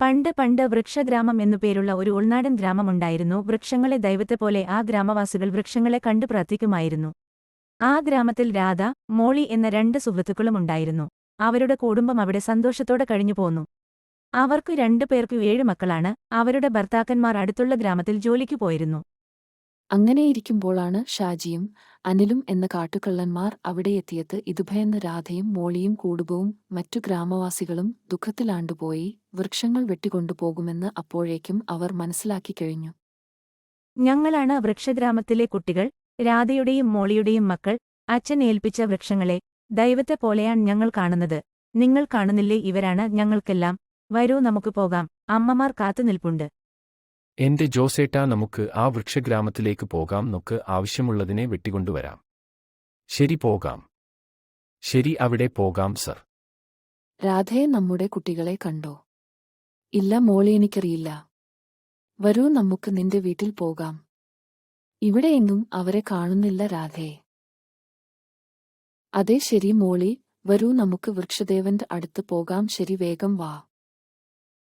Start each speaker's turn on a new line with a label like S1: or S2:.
S1: പണ്ട് പണ്ട് വൃക്ഷഗ്രാമം എന്നുപേരുള്ള ഒരു ഉൾനാടൻ ഗ്രാമമുണ്ടായിരുന്നു. വൃക്ഷങ്ങളെ ദൈവത്തെപ്പോലെ ആ ഗ്രാമവാസികൾ വൃക്ഷങ്ങളെ കണ്ടു പ്രാർത്ഥിക്കുമായിരുന്നു. ആ ഗ്രാമത്തിൽ രാധ മോളി എന്ന രണ്ട് സുഹൃത്തുക്കളും ഉണ്ടായിരുന്നു. അവരുടെ കുടുംബം അവിടെ സന്തോഷത്തോടെ കഴിഞ്ഞു പോന്നു. അവർക്കു രണ്ടു പേർക്കു ഏഴ് മക്കളാണ്. അവരുടെ ഭർത്താക്കന്മാർ അടുത്തുള്ള ഗ്രാമത്തിൽ ജോലിക്കു പോയിരുന്നു.
S2: അങ്ങനെയിരിക്കുമ്പോഴാണ് ഷാജിയും അനിലും എന്ന കാട്ടുകള്ളന്മാർ അവിടെയെത്തിയത് ഇതുഭയന്ന് രാധയും മോളിയും കുടുംബവും മറ്റു ഗ്രാമവാസികളും ദുഃഖത്തിലാണ്ടുപോയി വൃക്ഷങ്ങൾ വെട്ടിക്കൊണ്ടുപോകുമെന്ന് അപ്പോഴേക്കും അവർ മനസ്സിലാക്കി കഴിഞ്ഞു.
S1: ഞങ്ങളാണ് വൃക്ഷഗ്രാമത്തിലെ കുട്ടികൾ രാധയുടെയും മോളിയുടെയും മക്കൾ അച്ഛൻ ഏൽപ്പിച്ച വൃക്ഷങ്ങളെ ദൈവത്തെ പോലെയാണ് ഞങ്ങൾ കാണുന്നത്. നിങ്ങൾ കാണുന്നില്ലേ ഇവരാണ് ഞങ്ങൾക്കെല്ലാം. വരൂ നമുക്ക് പോകാം. അമ്മമാർ കാത്തുനിൽപ്പുണ്ട്
S3: എന്റെ ജോസേട്ടാ നമുക്ക് ആ വൃക്ഷഗ്രാമത്തിലേക്ക് പോകാം. നമുക്ക് ആവശ്യമുള്ളതിനെ വെട്ടിക്കൊണ്ടുവരാം. ശരി പോകാം. ശരി അവിടെ പോകാം സർ.
S2: രാധയെ നമ്മുടെ കുട്ടികളെ കണ്ടോ? ഇല്ല മോളെ എനിക്കറിയില്ല. വരൂ നമുക്ക് നിന്റെ വീട്ടിൽ പോകാം. ഇവിടെയെങ്ങും അവരെ കാണുന്നില്ല രാധേ. അതെ ശരി മോളി. വരൂ നമുക്ക് വൃക്ഷദേവന്റെ അടുത്ത് പോകാം. ശരി വേഗം വാ.